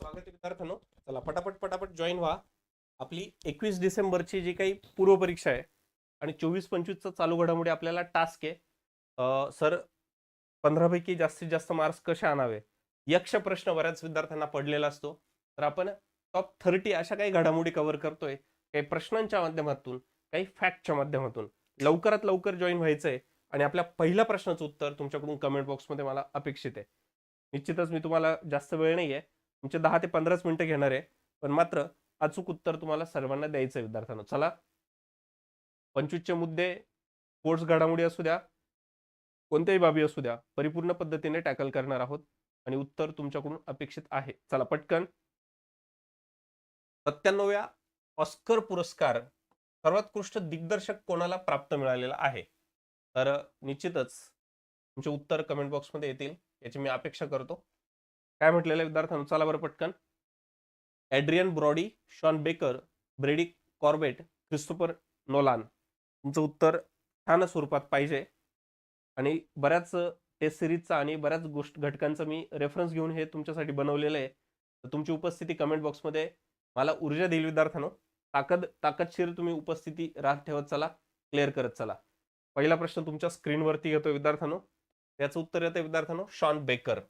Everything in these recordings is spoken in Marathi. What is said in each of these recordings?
स्वागत आहे विद्यार्थ्यांनो. चला पटापट पटापट जॉईन व्हा. आपली एकवीस डिसेंबरची जी काही पूर्व परीक्षा आहे आणि चोवीस पंचवीसचा चालू घडामोडी आपल्याला टास्क आहे. सर पंधरापैकी जास्तीत जास्त मार्क्स कसे आणावे? यक्ष प्रश्न बऱ्याच विद्यार्थ्यांना पडलेला असतो. तर आपण टॉप थर्टी अशा काही घडामोडी कव्हर करतोय. काही प्रश्नांच्या माध्यमातून काही फॅक्टच्या माध्यमातून. लवकरात लवकर जॉईन व्हायचंय आणि आपल्या पहिल्या प्रश्नाचं उत्तर तुमच्याकडून कमेंट बॉक्समध्ये मला अपेक्षित आहे. निश्चितच मी तुम्हाला जास्त वेळ नाही आहे तुमचे दहा ते पंधराच मिनिटं घेणार आहे. पण मात्र अचूक उत्तर तुम्हाला सर्वांना द्यायचं आहे विद्यार्थ्यांना. चला. पंचवीसचे मुद्दे स्पोर्ट्स घडामोडी असू द्या कोणत्याही बाबी असू द्या परिपूर्ण पद्धतीने टॅकल करणार आहोत आणि उत्तर तुमच्याकडून अपेक्षित आहे. चला पटकन. सत्त्याण्णव्या ऑस्कर पुरस्कार सर्वोत्कृष्ट दिग्दर्शक कोणाला प्राप्त मिळालेला आहे? तर निश्चितच तुमचे उत्तर कमेंट बॉक्समध्ये येतील याची मी अपेक्षा करतो. काय म्हटलेलं आहे? विद्यार्थ्यांनो चला बरं पटकन. Adrien Brody Sean Baker Brady Corbet Christopher Nolan तुमचं उत्तर छान स्वरूपात पाहिजे. आणि बऱ्याच टेस्ट सिरीजचा आणि बऱ्याच गोष्ट घटकांचा मी रेफरन्स घेऊन हे तुमच्यासाठी बनवलेलं आहे. तर तुमची उपस्थिती कमेंट बॉक्समध्ये मला ऊर्जा देईल विद्यार्थ्यांनो. ताकद ताकदशीर तुम्ही उपस्थिती राहत ठेवत चला क्लिअर करत चला. पहिला प्रश्न तुमच्या स्क्रीनवरती येतो विद्यार्थ्यांनो. त्याचं उत्तर येतं विद्यार्थ्यांनो शॉन बेकर.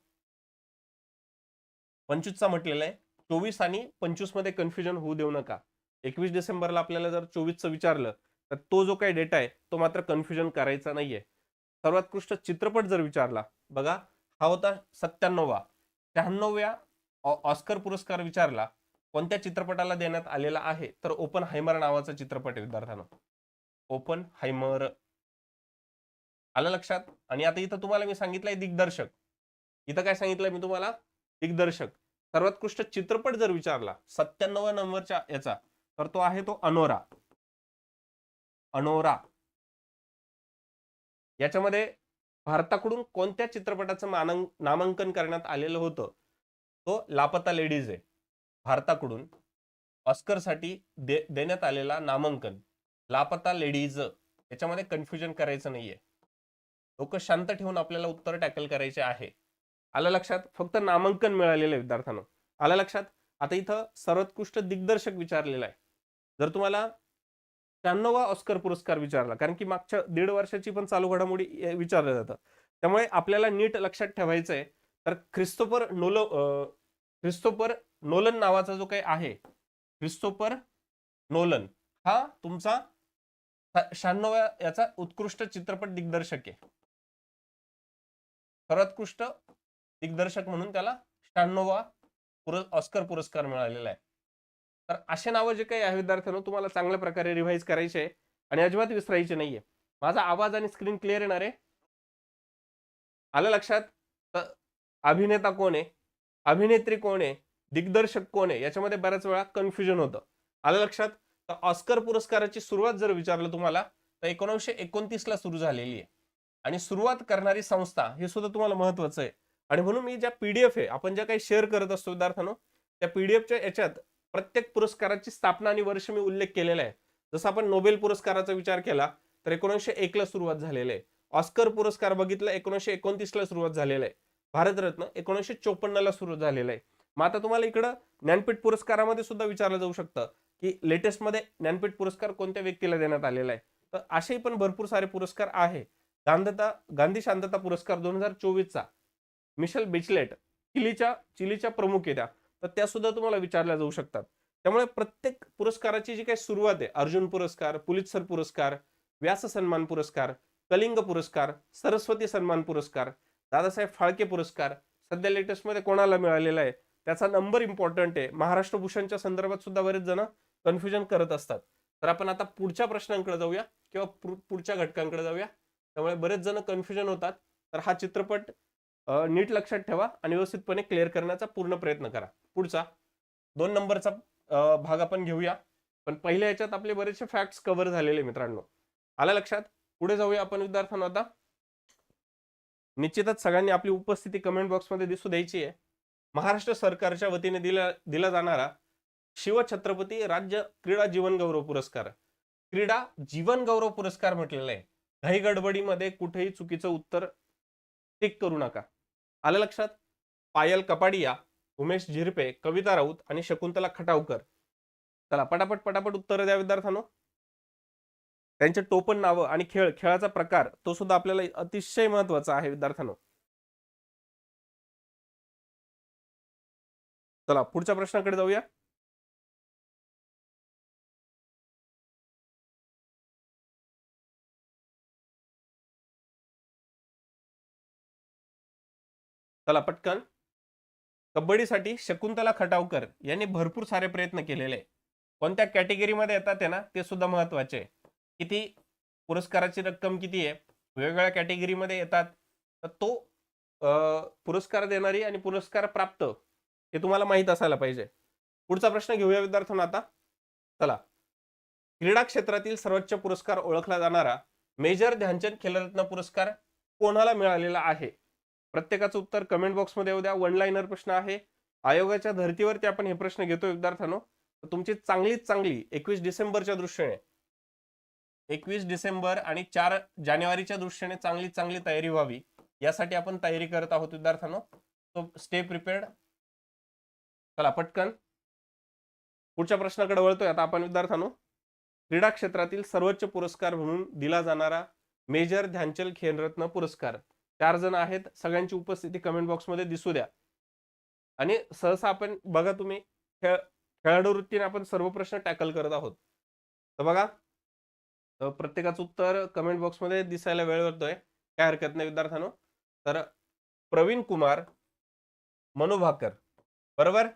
पंचवीसचा म्हटलेला आहे. चोवीस आणि पंचवीसमध्ये कन्फ्युजन होऊ देऊ नका. एकवीस डिसेंबरला आपल्याला जर चोवीसचं विचारलं तर तो जो काही डेटा आहे तो मात्र कन्फ्युजन करायचा नाहीये. सर्वोत्कृष्ट चित्रपट जर विचारला बघा हा होता सत्त्याण्णववा. शहाण्णव्या ऑस्कर पुरस्कार विचारला कोणत्या चित्रपटाला देण्यात आलेला आहे? तर ओपन हायमर नावाचा चित्रपट आहे विद्यार्थ्यांनो. Oppenheimer. आलं लक्षात? आणि आता इथं तुम्हाला मी सांगितलंय दिग्दर्शक. इथं काय सांगितलंय मी तुम्हाला? दिग्दर्शक. सर्वोत्कृष्ट चित्रपट जर विचारला सत्त्याण्णव नंबरच्या याचा तर तो आहे तो अनोरा. अनोरा. याच्यामध्ये भारताकडून कोणत्या चित्रपटाचं मानांक नामांकन करण्यात आलेलं होतं? तो लापता लेडीज आहे. भारताकडून ऑस्करसाठी दे देण्यात आलेला नामांकन लापता लेडीज. याच्यामध्ये कन्फ्युजन करायचं नाहीये. लोक शांत ठेवून आपल्याला उत्तर टॅकल करायचे आहे. आलं लक्षात? फक्त नामांकन मिळालेलं आहे विद्यार्थ्यांना. आलं लक्षात? आता इथं सर्वोत्कृष्ट दिग्दर्शक विचारलेला आहे. जर तुम्हाला शहाण्णवा ऑस्कर पुरस्कार विचारला कारण की मागच्या दीड वर्षाची पण चालू घडामोडी विचारलं जातं. त्यामुळे आपल्याला नीट लक्षात ठेवायचं आहे. तर Christopher Nolan Christopher Christopher Nolan नावाचा जो काही आहे ख्रिस्तोफर नोलन हा तुमचा शहाण्णव्या याचा उत्कृष्ट चित्रपट दिग्दर्शक आहे. सर्वोत्कृष्ट दिग्दर्शक म्हणून त्याला शहाण्णवा पुर ऑस्कर पुरस्कार मिळालेला आहे. तर असे नावं जे काही आहे विद्यार्थ्यांनो तुम्हाला चांगल्या प्रकारे रिव्हाइज करायचे आहे आणि अजिबात विसरायचे नाहीये. माझा आवाज आणि स्क्रीन क्लिअर येणार आहे. आलं लक्षात? तर अभिनेता कोण आहे? अभिनेत्री कोण आहे? दिग्दर्शक कोण आहे? याच्यामध्ये बऱ्याच वेळा कन्फ्युजन होतं. आलं लक्षात? तर ऑस्कर पुरस्काराची सुरुवात जर विचारलं तुम्हाला तर एकोणीसशे एकोणतीसला सुरू झालेली आहे. आणि सुरुवात करणारी संस्था हे सुद्धा तुम्हाला महत्वाचं आहे. आणि म्हणून मी ज्या पीडीएफ आहे आपण ज्या काही शेअर करत असतो विद्यार्थ्यांनो त्या पीडीएफच्या याच्यात प्रत्येक पुरस्काराची स्थापना आणि वर्ष मी उल्लेख केलेला आहे. जसं आपण नोबेल पुरस्काराचा विचार केला तर एकोणीसशे एकला सुरुवात झालेलं आहे. ऑस्कर पुरस्कार बघितला एकोणीसशे एकोणतीसला सुरुवात झालेला आहे. भारतरत्न एकोणीसशे चोपन्नला सुरू झालेला आहे. मग आता तुम्हाला इकडं ज्ञानपीठ पुरस्कारामध्ये सुद्धा विचारलं जाऊ शकतं की लेटेस्टमध्ये ज्ञानपीठ पुरस्कार कोणत्या व्यक्तीला देण्यात आलेला आहे? तर असेही पण भरपूर सारे पुरस्कार आहे. गांधता गांधी शांतता पुरस्कार दोन हजार चोवीसचा मिशेल बिचलेट चिलीच्या चिलीच्या प्रमुख येत्या. तर त्या सुद्धा तुम्हाला विचारल्या जाऊ शकतात. त्यामुळे प्रत्येक पुरस्काराची जी काही सुरुवात आहे अर्जुन पुरस्कार पुलित्सर पुरस्कार व्यास सन्मान पुरस्कार कलिंग पुरस्कार सरस्वती सन्मान पुरस्कार दादासाहेब फाळके पुरस्कार सध्या लेटेस्टमध्ये कोणाला मिळालेला आहे त्याचा नंबर इम्पॉर्टंट आहे. महाराष्ट्र भूषणच्या संदर्भात सुद्धा बरेच जण कन्फ्युजन करत असतात. तर आपण आता पुढच्या प्रश्नांकडे जाऊया किंवा पु- पुढच्या घटकांकडे जाऊया. त्यामुळे बरेच जण कन्फ्युजन होतात. तर हा चित्रपट नीट लक्षात ठेवा आणि व्यवस्थितपणे क्लिअर करण्याचा पूर्ण प्रयत्न करा. पुढचा दोन नंबरचा भाग आपण घेऊया. पण पहिल्या याच्यात आपले बरेचसे फॅक्ट्स कव्हर झालेले मित्रांनो. आला लक्षात? पुढे जाऊया आपण विद्यार्थ्यांना आता. निश्चितच सगळ्यांनी आपली उपस्थिती कमेंट बॉक्समध्ये दिसू द्यायची आहे. महाराष्ट्र सरकारच्या वतीने दिला दिला जाणारा शिवछत्रपती राज्य क्रीडा जीवन गौरव पुरस्कार. क्रीडा जीवन गौरव पुरस्कार म्हटलेला आहे. घाई गडबडीमध्ये कुठेही चुकीचं उत्तर टिक करू नका. आलं लक्षात? पायल कपाडिया उमेश झिरपे कविता राऊत आणि शकुंतला खटावकर. चला पटापट पटापट उत्तर द्या विद्यार्थ्यांनो. त्यांचे टोपण नावं आणि खेळ खेळाचा प्रकार तो सुद्धा आपल्याला अतिशय महत्त्वाचा आहे विद्यार्थ्यांनो. चला पुढच्या प्रश्नाकडे जाऊया. चला पटकन. कबड्डीसाठी शकुंतला खटावकर यांनी भरपूर सारे प्रयत्न केलेले कोणत्या कॅटेगरीमध्ये येतात ते ना ते सुद्धा महत्त्वाचे आहे किती पुरस्काराची रक्कम किती आहे वेगवेगळ्या कॅटेगरीमध्ये येतात. तर तो अं, पुरस्कार देणारी आणि पुरस्कार प्राप्त हे तुम्हाला माहीत असायला पाहिजे. पुढचा प्रश्न घेऊया विद्यार्थ्यांना आता. चला. क्रीडा क्षेत्रातील सर्वोच्च पुरस्कार ओळखला जाणारा मेजर ध्यानचंद खेलरत्न पुरस्कार कोणाला मिळालेला आहे? प्रत्येकाचं उत्तर कमेंट बॉक्समध्ये येऊ द्या. वन लाईनर प्रश्न आहे. आयोगाच्या धर्तीवरती आपण हे प्रश्न घेतो विद्यार्थ्यांनो. तुमची चांगलीच चांगली एकवीस डिसेंबरच्या दृष्टीने एकवीस डिसेंबर आणि चार जानेवारीच्या दृष्टीने चांगली चांगली तयारी व्हावी यासाठी आपण तयारी करत आहोत विद्यार्थ्यांनो. सो स्टे प्रिपेअर्ड चला पटकन. पुढच्या प्रश्नाकडे वळतोय. आता आपण विद्यार्थ्यांनो क्रीडा क्षेत्रातील सर्वोच्च पुरस्कार म्हणून दिला जाणारा मेजर ध्यानचंद खेलरत्न पुरस्कार. चार जण आहेत सगळ्यांची उपस्थिती कमेंट बॉक्समध्ये दिसू द्या. आणि सहसा आपण बघा तुम्ही खेळ खेळाडू वृत्तीने आपण सर्व प्रश्न टॅकल करत आहोत. तर बघा प्रत्येकाचं उत्तर कमेंट बॉक्समध्ये दिसायला वेळ होतोय काय हरकत नाही विद्यार्थ्यांनो. तर प्रवीण कुमार मनोभाकर बरोबर?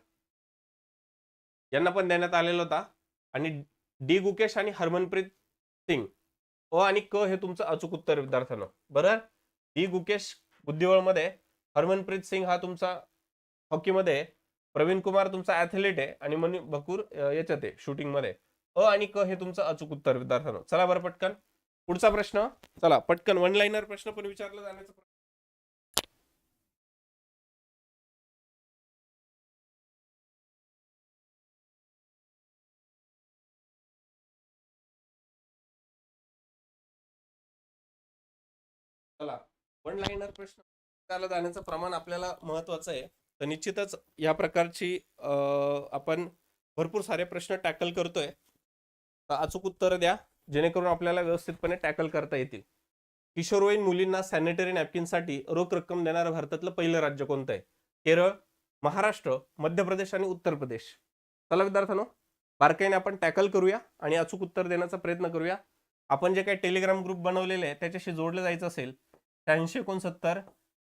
यांना पण देण्यात आलेला होता. आणि डी गुकेश आणि हरमनप्रीत सिंग. ओ आणि क हे तुमचं अचूक उत्तर विद्यार्थ्यांनो. बरोबर? डी गुकेश बुद्धिबळमध्ये हरमनप्रीत सिंग हा तुमचा हॉकीमध्ये प्रवीण कुमार तुमचा ऍथलीट आहे आणि मनी भकूर याच्यात आहे शूटिंगमध्ये अ आणि क हे तुमचं अचूक उत्तर विद्यार्थ्यांनो. चला बरं पटकन. पुढचा प्रश्न. चला पटकन वन लाईनर प्रश्न पण विचारला जाण्याचा चला. वन लाईनर प्रश्न जाण्याचं प्रमाण आपल्याला महत्वाचं आहे. तर निश्चितच या प्रकारची आपण भरपूर सारे प्रश्न टॅकल करतोय. तर अचूक उत्तर द्या जेणेकरून आपल्याला व्यवस्थितपणे टॅकल करता येतील. किशोरवयीन मुलींना सॅनिटरी नॅपकिनसाठी रोख रक्कम देणारं भारतातलं पहिलं राज्य कोणतं आहे केरळ महाराष्ट्र मध्य प्रदेश आणि उत्तर प्रदेश. चला विद्यार्थ्यांनो बारकाईने आपण टॅकल करूया आणि अचूक उत्तर देण्याचा प्रयत्न करूया. आपण जे काही टेलिग्राम ग्रुप बनवलेले आहे त्याच्याशी जोडलं जायचं असेल शहाऐंशी एकोणसत्तर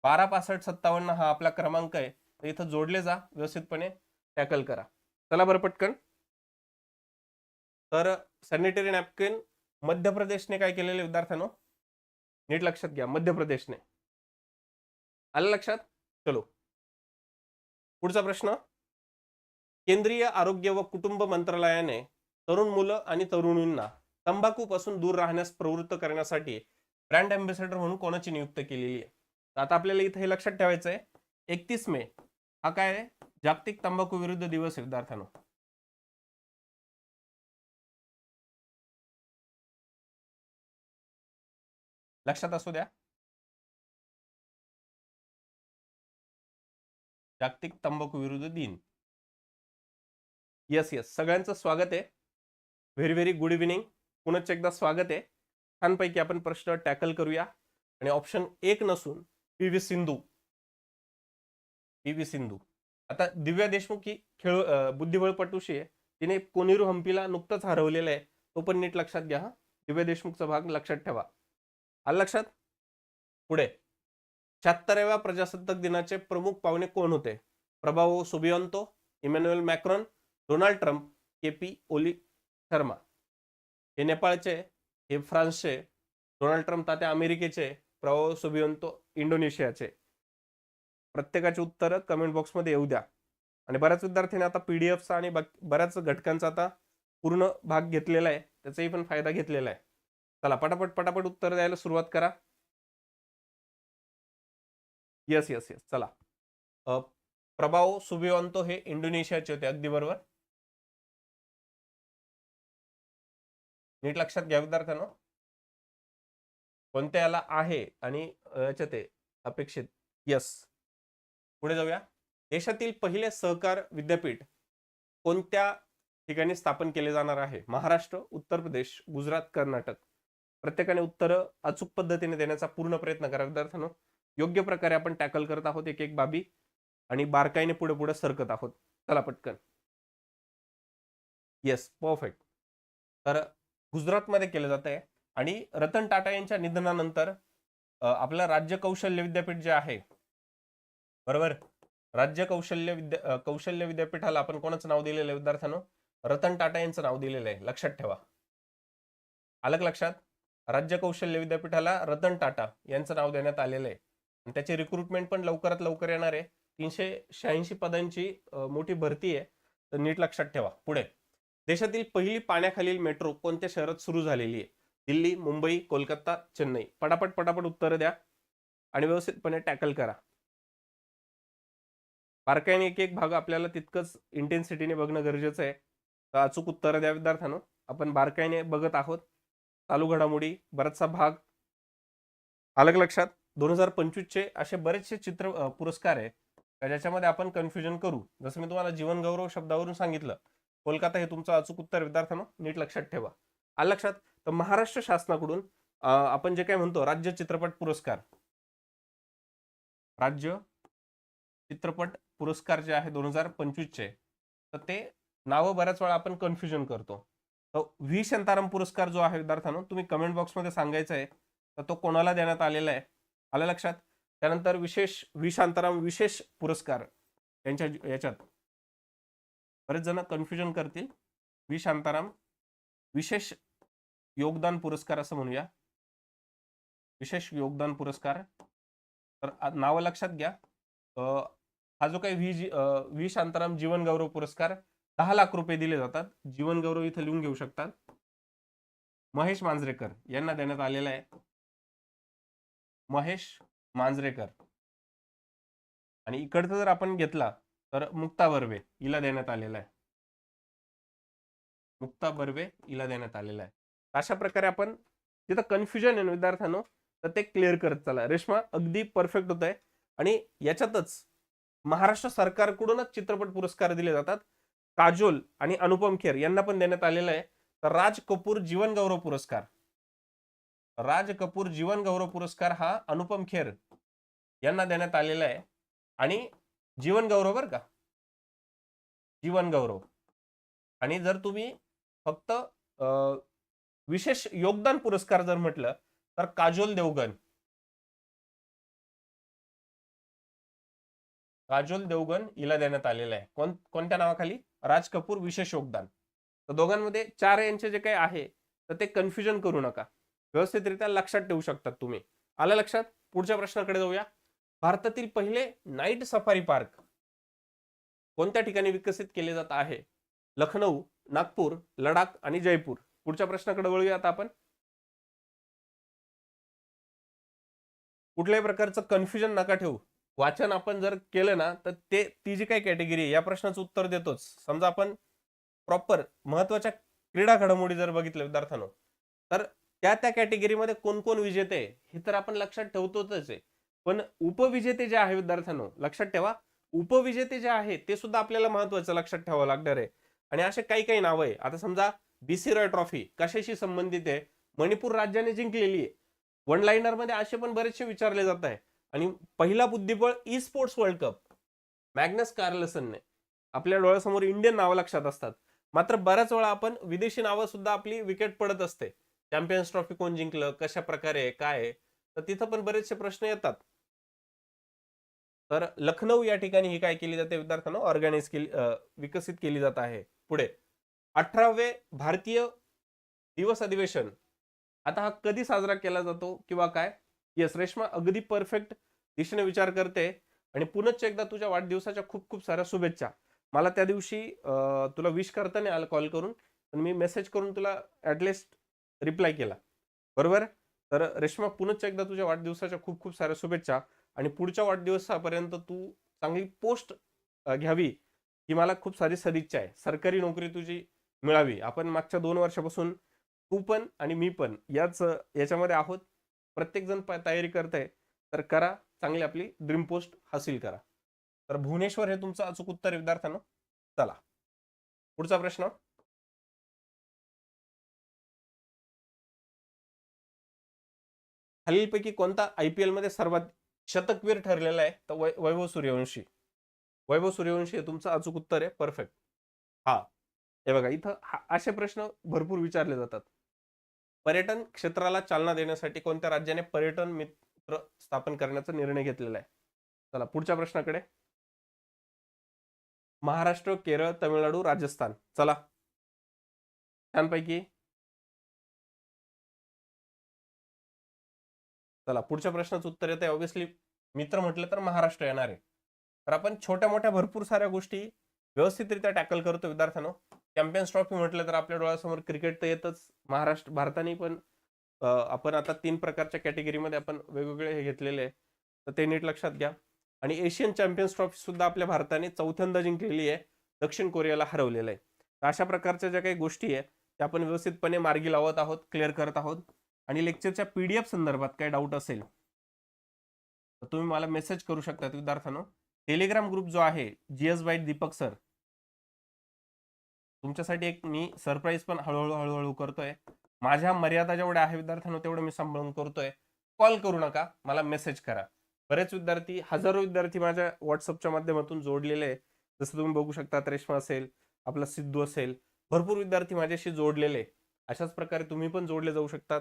बारा पासष्ट सत्तावन्न हा आपला क्रमांक आहे. तर इथं जोडले जा व्यवस्थितपणे टॅकल करा. चला बरं पटकन. तर सॅनिटरी नॅपकिन मध्य प्रदेशने काय केलेले विद्यार्थ्यांनो? नीट लक्षात घ्या मध्य प्रदेशने. आलं लक्षात? चलो. पुढचा प्रश्न. केंद्रीय आरोग्य व कुटुंब मंत्रालयाने तरुण मुलं आणि तरुणींना तंबाखूपासून दूर राहण्यास प्रवृत्त करण्यासाठी ब्रँड अँबॅसेडर म्हणून कोणाची नियुक्त केलेली आहे? तर आता आपल्याला इथे हे लक्षात ठेवायचं आहे एकतीस मे हा काय आहे? जागतिक तंबाखू विरुद्ध दिवस विद्यार्थ्यांनो लक्षात असू द्या. जागतिक तंबाखू विरुद्ध दिन. येस येस सगळ्यांचं स्वागत आहे. व्हेरी व्हेरी गुड इव्हिनिंग पुनश्च एकदा स्वागत आहे. छानपैकी आपण प्रश्न टॅकल करूया. आणि ऑप्शन एक नसून P V Sindhu. P V Sindhu. आता दिव्या देशमुख ही खेळ बुद्धिबळपटूशी आहे तिने कोनेरू हम्पीला नुकतंच हरवलेलं आहे. तो पण नीट लक्षात घ्या. हा दिव्या देशमुखचा भाग लक्षात ठेवा. आलं लक्षात? पुढे. शहात्तराव्या प्रजासत्ताक दिनाचे प्रमुख पाहुणे कोण होते? Prabowo Subianto Emmanuel Macron Donald Trump K P Oli Sharma. हे नेपाळचे हे फ्रान्सचे डोनाल्ड ट्रम्प तात्या अमेरिकेचे प्रभाव सुबियंतो इंडोनेशियाचे. प्रत्येकाची उत्तरं कमेंट बॉक्समध्ये येऊ द्या. आणि बऱ्याच विद्यार्थ्यांनी आता पीडीएफचा आणि बऱ्याच घटकांचा आता पूर्ण भाग घेतलेला आहे. त्याचाही पण फायदा घेतलेला आहे. चला पटापट पटापट उत्तर द्यायला सुरुवात करा. येस येस येस चला. प्रभाव सुबिओंतो हे इंडोनेशियाचे होते अगदी बरोबर. नीट लक्षात घ्या विद्यार्थ्यांनो. कोणत्या याला आहे आणि याच्यात आहे अपेक्षित. यस पुढे जाऊया. देशातील पहिले सहकार विद्यापीठ कोणत्या ठिकाणी स्थापन केले जाणार आहे? महाराष्ट्र उत्तर प्रदेश गुजरात कर्नाटक. प्रत्येकाने उत्तर अचूक पद्धतीने देण्याचा पूर्ण प्रयत्न करा विद्यार्थ्यांनो. योग्य प्रकारे आपण टॅकल करत आहोत एक एक बाबी आणि बारकाईने पुढे पुढे सरकत आहोत. चला पटकन. येस परफेक्ट तर गुजरातमध्ये केलं जात आहे आणि रतन टाटा यांच्या निधनानंतर आपलं राज्य कौशल्य विद्यापीठ जे आहे बरोबर? राज्य कौशल्य विद्या कौशल्य विद्यापीठाला आपण कोणाचं नाव दिलेलं आहे विद्यार्थ्यांनो? रतन टाटा यांचं नाव दिलेलं आहे. लक्षात ठेवा. अलग लक्षात? राज्य कौशल्य विद्यापीठाला रतन टाटा यांचं नाव देण्यात आलेलं आहे. आणि त्याची रिक्रुटमेंट पण लवकरात लवकर येणार आहे. तीनशे शहाऐंशी पदांची मोठी भरती आहे. तर नीट लक्षात ठेवा. पुढे. देशातील पहिली पाण्याखालील मेट्रो कोणत्या शहरात सुरू झालेली आहे? दिल्ली मुंबई कोलकाता चेन्नई. पटापट पटापट उत्तरं द्या आणि व्यवस्थितपणे टॅकल करा. बारकाईने एक एक भाग आपल्याला तितकंच इंटेन्सिटीने बघणं गरजेचं आहे. तर अचूक उत्तरं द्या विद्यार्थ्यांनो. आपण बारकाईने बघत आहोत. चालू घडामोडी बराचसा भाग आलं लक्षात. दोन हजार पंचवीसचे असे बरेचसे चित्र पुरस्कार आहे ज्याच्यामध्ये आपण कन्फ्युजन करू. जसं मी तुम्हाला जीवन गौरव शब्दावरून सांगितलं कोलकाता हे तुमचं अचूक उत्तर विद्यार्थ्यांना. नीट लक्षात ठेवा. आलं लक्षात? तर महाराष्ट्र शासनाकडून आपण जे काय म्हणतो राज्य चित्रपट पुरस्कार. राज्य चित्रपट पुरस्कार जे आहे दोन हजार पंचवीसचे तर ते नावं बऱ्याच वेळा आपण कन्फ्युजन करतो. तर व्ही. शांताराम पुरस्कार जो आहे विद्यार्थ्यांनो तुम्ही कमेंट बॉक्समध्ये सांगायचं आहे तर तो कोणाला देण्यात आलेला आहे? आलं लक्षात? त्यानंतर विशेष व्ही. शांताराम विशेष पुरस्कार यांच्या याच्यात. बरेच जण कन्फ्युजन करतील. व्ही. शांताराम विशेष योगदान पुरस्कार असं म्हणूया. विशेष योगदान पुरस्कार. तर नावं लक्षात घ्या. अं, हा जो काही V. G V. Shantaram Jeevan Gaurav Puraskar दहा लाख रुपये दिले जातात. जीवन गौरव इथं लिहून घेऊ शकतात. महेश मांजरेकर यांना देण्यात आलेला आहे. महेश मांजरेकर. आणि इकडचं जर आपण घेतला तर मुक्ता बर्वे हिला देण्यात आलेला आहे. मुक्ता बर्वे हिला देण्यात आलेला आहे. अशा प्रकारे आपण जिथं कन्फ्युजन आहे ना विद्यार्थ्यांनो तर ते क्लिअर करत चला. रेश्मा अगदी परफेक्ट होत आहे आणि याच्यातच महाराष्ट्र सरकारकडूनच चित्रपट पुरस्कार दिले जातात. काजोल आणि अनुपम खेर यांना पण देण्यात आलेला आहे. तर राज कपूर जीवन गौरव पुरस्कार. राज कपूर जीवन गौरव पुरस्कार हा अनुपम खेर यांना देण्यात आलेला आहे. आणि जीवन गौरव बरं का? जीवन गौरव. आणि जर तुम्ही फक्त अं, विशेष योगदान पुरस्कार जर म्हटलं तर काजोल देवगन काजोल देवगन हिला देण्यात आलेलं आहे. कोण कोणत्या नावाखाली? राज कपूर विशेष योगदान. तर दोघांमध्ये चार यांचे जे काही आहे तर ते कन्फ्युजन करू नका. व्यवस्थितरित्या लक्षात ठेवू शकतात तुम्ही. आलं लक्षात? पुढच्या प्रश्नाकडे जाऊया. भारतातील पहिले नाईट सफारी पार्क कोणत्या ठिकाणी विकसित केले जात आहे? लखनौ नागपूर लडाख आणि जयपूर. पुढच्या प्रश्नाकडे वळूया आता आपण. कुठल्याही प्रकारचं कन्फ्युजन नका ठेवू. वाचन आपण जर केलं ना तर ते ती जी काही कॅटेगरी आहे या प्रश्नाचं उत्तर देतोच. समजा आपण प्रॉपर महत्त्वाच्या क्रीडा घडामोडी जर बघितल्या विद्यार्थ्यांनो तर त्या त्या कॅटेगरीमध्ये कोण कोण विजेते? हे तर आपण लक्षात ठेवतोच आहे. पण उपविजेते जे आहे विद्यार्थ्यांनो लक्षात ठेवा उपविजेते जे आहे ते सुद्धा आपल्याला महत्वाचं लक्षात ठेवावं लागणार आहे. आणि असे काही काही नावं आहे आता समजा बीसी रॉय ट्रॉफी कशाशी संबंधित आहे? मणिपूर राज्याने जिंकलेली आहे. वन लाईनरमध्ये असे पण बरेचसे विचारले जात आहे. आणि पहिला बुद्धिबळ E sports world cup Magnus कार्लसनने. आपल्या डोळ्यासमोर इंडियन नावं लक्षात असतात. मात्र बऱ्याच वेळा आपण विदेशी नावं सुद्धा आपली विकेट पडत असते. चॅम्पियन्स ट्रॉफी कोण जिंकलं? कशा प्रकारे काय? आहे तर तिथं पण बरेचसे प्रश्न येतात. तर लखनौ या ठिकाणी ही काय केली जाते विद्यार्थ्यांना? ऑर्गनाईज केली विकसित केली जात आहे. पुढे. अठरावे भारतीय दिवस अधिवेशन. आता हा कधी साजरा केला जातो किंवा काय? येस रेश्मा अगदी परफेक्ट दिशेने विचार करते. आणि पुनश्च एकदा तुझ्या वाढदिवसाच्या खूप खूप साऱ्या शुभेच्छा. मला त्या दिवशी तुला विश करता नाही आलं कॉल करून. पण मी मेसेज करून तुला ॲटलिस्ट रिप्लाय केला. बरोबर? तर रेश्मा पुनश्च एकदा तुझ्या वाढदिवसाच्या खूप खूप साऱ्या शुभेच्छा आणि पुढच्या वाढदिवसापर्यंत तू चांगली पोस्ट घ्यावी ही मला खूप सारी सदिच्छा आहे. सरकारी नोकरी तुझी मिळावी. आपण मागच्या दोन वर्षापासून तू पण आणि मी पण याच याच्यामध्ये आहोत. प्रत्येकजण प- तयारी करत आहे. तर करा चांगली आपली ड्रीम पोस्ट हासिल करा. तर भुवनेश्वर हे तुमचं अचूक उत्तर विद्यार्थ्यानं. चला. पुढचा प्रश्न. खालीलपैकी कोणता आयपीएलमध्ये सर्वात शतकवीर ठरलेला आहे? तर वै- वैभव सूर्यवंशी. वैभव सूर्यवंशी हे तुमचं अचूक उत्तर आहे. परफेक्ट हा. हे बघा इथं हा- असे प्रश्न भरपूर विचारले जातात. पर्यटन क्षेत्राला चालना देण्यासाठी कोणत्या राज्याने पर्यटन मित्र स्थापन करण्याचा निर्णय घेतलेला आहे? चला पुढच्या प्रश्नाकडे. महाराष्ट्र केरळ तमिळनाडू राजस्थान. चला. छानपैकी. चला पुढच्या प्रश्नाचं उत्तर येतं ऑब्विसली मित्र म्हटलं तर महाराष्ट्र येणार आहे. तर आपण छोट्या मोठ्या भरपूर साऱ्या गोष्टी व्यवस्थितरित्या टॅकल करतो विद्यार्थ्यांनो. चॅम्पियन्स ट्रॉफी म्हटलं तर आपल्या डोळ्यासमोर क्रिकेट तर येतच. महाराष्ट्र भारताने पण आपण आता तीन प्रकारच्या कॅटेगरीमध्ये आपण वेगवेगळे हे घेतलेले आहे. तर ते नीट लक्षात घ्या. आणि एशियन चॅम्पियन्स ट्रॉफी सुद्धा आपल्या भारताने चौथ्यांदा जिंकलेली आहे. दक्षिण कोरियाला हरवलेलं आहे. तर अशा प्रकारच्या ज्या काही गोष्टी आहे त्या आपण व्यवस्थितपणे मार्गी लावत आहोत क्लिअर करत आहोत. आणि लेक्चरच्या पीडीएफ संदर्भात काही डाऊट असेल तर तुम्ही मला मेसेज करू शकता विद्यार्थ्यांनो. टेलिग्राम ग्रुप जो आहे जीएस बाईट दीपक सर तुमच्यासाठी एक मी सरप्राईज पण हळूहळू हळूहळू करतोय. माझ्या मर्यादा जेवढ्या आहे विद्यार्थ्यांनो तेवढं मी सांभाळून करतोय. कॉल करू नका मला मेसेज करा. बरेच विद्यार्थी हजारो विद्यार्थी माझ्या व्हॉट्सअपच्या माध्यमातून जोडलेले आहे जसं तुम्ही बघू शकता रेश्मा असेल आपला सिद्धू असेल भरपूर विद्यार्थी माझ्याशी जोडलेले अशाच प्रकारे तुम्ही पण जोडले जाऊ शकतात.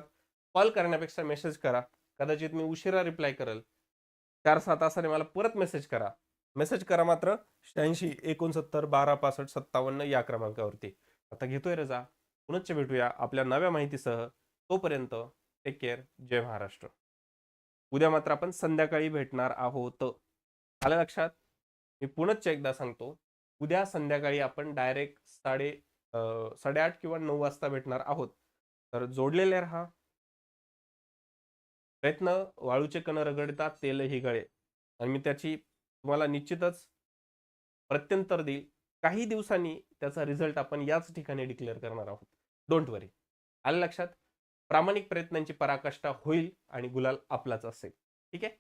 कॉल करण्यापेक्षा मेसेज करा. कदाचित मी उशिरा रिप्लाय करेल. चार सहा तासाने मला परत मेसेज करा. मेसेज करा मात्र शहाऐंशी एकोणसत्तर बारा पासष्ट सत्तावन्न या क्रमांकावरती. आता घेतोय रजा. पुनश्च भेटूया आपल्या नव्या माहितीसह. तोपर्यंत टेक केअर जय महाराष्ट्र. उद्या मात्र आपण संध्याकाळी भेटणार आहोत. आलं लक्षात? मी पुनश्च एकदा सांगतो. उद्या संध्याकाळी आपण डायरेक्ट साडे साडेआठ किंवा नऊ वाजता भेटणार आहोत. तर जोडलेले राहा. प्रयत्न वाळूचे कण रगडता तेलही गळे. आणि मी त्याची तुम्हाला निश्चितच प्रत्यंतर देईल. काही दिवसांनी त्याचा रिझल्ट आपण याच ठिकाणी डिक्लेअर करणार आहोत. Don't worry. आलं लक्षात? प्रामाणिक प्रयत्नांची पराकाष्ठा होईल आणि गुलाल आपलाच असेल. ठीक आहे?